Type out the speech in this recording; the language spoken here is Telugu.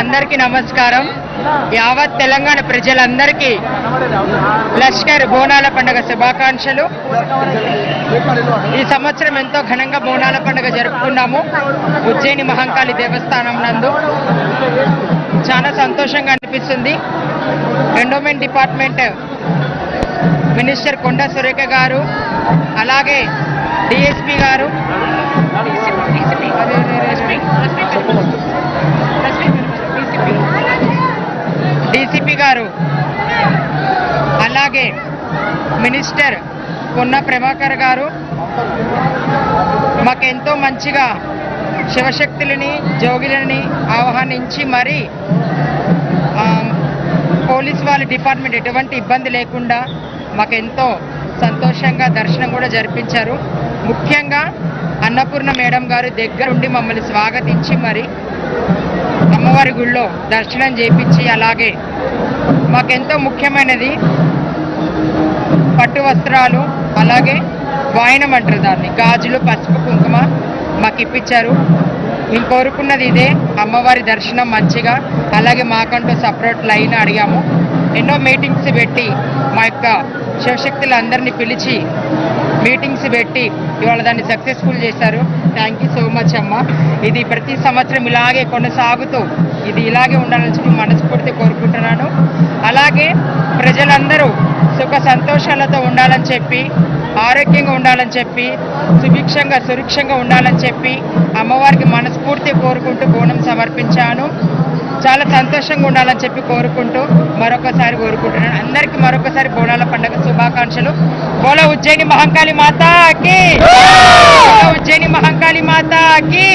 అందరికీ నమస్కారం. యావత్ తెలంగాణ ప్రజలందరికీ లష్కర్ బోనాల పండుగ శుభాకాంక్షలు. ఈ సంవత్సరం ఎంతో ఘనంగా బోనాల పండుగ జరుపుకున్నాము. ఉజ్జయిని మహంకాళి దేవస్థానం నందు. చాలా సంతోషంగా అనిపిస్తుంది. ఎండోమెంట్ డిపార్ట్మెంట్ మినిస్టర్ కొండ సురేఖ గారు అలాగే డిఎస్పి గారు మినిస్టర్ పొన్న ప్రభాకర్ గారు. మాకెంతో మంచిగా శివశక్తులని జోగిలని ఆహ్వానించి మరి పోలీస్ వాళ్ళ డిపార్ట్మెంట్ ఎటువంటి ఇబ్బంది లేకుండా మాకెంతో సంతోషంగా దర్శనం కూడా జరిపించారు. ముఖ్యంగా అన్నపూర్ణ మేడం గారు దగ్గరుండి మమ్మల్ని స్వాగతించి మరి అమ్మవారి గుళ్ళో దర్శనం చేపించి అలాగే మాకెంతో ముఖ్యమైనది పట్టు వస్త్రాలు అలాగే వాయనం అంటారు దాన్ని. గాజులు పసుపు కుంకుమ మాకు ఇప్పించారు. మేము కోరుకున్నది ఇదే. అమ్మవారి దర్శనం మంచిగా. అలాగే మాకంటూ సపరేట్ లైన్ అడిగాము. ఎన్నో మీటింగ్స్ పెట్టి మా యొక్క శివశక్తులందరినీ పిలిచి మీటింగ్స్ పెట్టి ఇవాళ దాన్ని సక్సెస్ఫుల్ చేశారు. థ్యాంక్ యూ సో మచ్ అమ్మ. ఇది ప్రతి సంవత్సరం ఇలాగే కొనసాగుతూ ఇది ఇలాగే ఉండాలని చెప్పి మనస్ఫూర్తి కోరుకుంటున్నాను. అలాగే ప్రజలందరూ సుఖ సంతోషాలతో ఉండాలని చెప్పి ఆరోగ్యంగా ఉండాలని చెప్పి సుభిక్షంగా సురక్షంగా ఉండాలని చెప్పి అమ్మవారికి మనస్ఫూర్తి కోరుకుంటూ బోనం సమర్పించాను. చాలా సంతోషంగా ఉండాలని చెప్పి కోరుకుంటూ మరొకసారి కోరుకుంటున్నాను. అందరికీ మరొకసారి బోనాల పండుగ శుభాకాంక్షలు. బోల ఉజ్జయిని మహంకాళి మాతాకి! ఉజ్జయిని మహంకాళి మాతాకి!